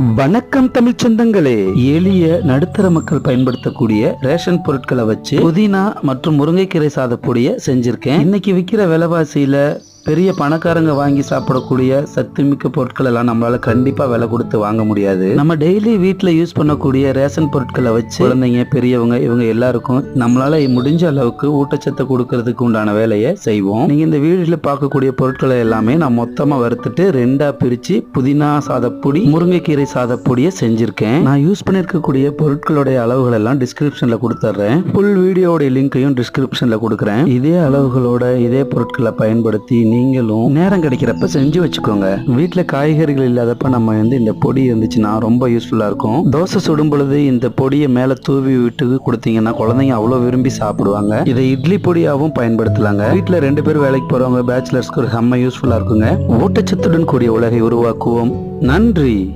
வணக்கம் தமிழ் சொந்தங்களே. எளிய நடுத்தர மக்கள் பயன்படுத்தக்கூடிய ரேஷன் பொருட்களை வச்சு புதினா மற்றும் முருங்கைக்கீரை சாதப்பொடிய செஞ்சிருக்கேன். இன்னைக்கு விற்கிற விலைவாசியில பெரிய பணக்காரங்க வாங்கி சாப்பிடக்கூடிய சத்துமிக்க பொருட்கள் எல்லாம் நம்மளால கண்டிப்பா விலை கொடுத்து வாங்க முடியாது. நம்ம டெய்லி வீட்டில் யூஸ் பண்ணக்கூடிய ரேஷன் பொருட்களை வச்சு குழந்தைங்க பெரியவங்க இவங்க எல்லாருக்கும் நம்மளால முடிஞ்ச அளவுக்கு ஊட்டச்சத்தை கொடுக்கறதுக்கு உண்டான வேலையை செய்வோம். நீங்க இந்த வீடியோல பார்க்கக்கூடிய பொருட்களை எல்லாமே நான் மொத்தமா வறுத்துட்டு ரெண்டா பிரிச்சு புதினா சாதப்பொடி முருங்கைக்கீரை சாதப்பொடியை செஞ்சிருக்கேன். நான் யூஸ் பண்ணிருக்கக்கூடிய பொருட்களுடைய அளவுகள் எல்லாம் டிஸ்கிரிப்ஷன்ல கொடுத்துட்றேன் ஃபுல் வீடியோடைய லிங்கையும் டிஸ்கிரிப்ஷன்ல கொடுக்குறேன். இதே அளவுகளோட இதே பொருட்களை பயன்படுத்தி நீங்களும் நேரம் கிடைக்கிறப்ப செஞ்சு வச்சுக்கோங்க. வீட்டில் காய்கறிகள் இல்லாதப்ப நம்ம வந்து இந்த பொடி இருந்துச்சுன்னா ரொம்ப யூஸ்ஃபுல்லா இருக்கும். தோசை சுடும் பொழுது இந்த பொடியை மேல தூவி விட்டு கொடுத்தீங்கன்னா குழந்தைங்க அவ்வளோ விரும்பி சாப்பிடுவாங்க. இதை இட்லி பொடியாகவும் பயன்படுத்தலாங்க. வீட்டில் ரெண்டு பேர் வேலைக்கு போறவங்க பேச்சுலர்ஸ்க்கு ஒரு செம்ம யூஸ்ஃபுல்லா இருக்குங்க. ஊட்டச்சத்துடன் கூடிய உலகை உருவாக்குவோம். நன்றி.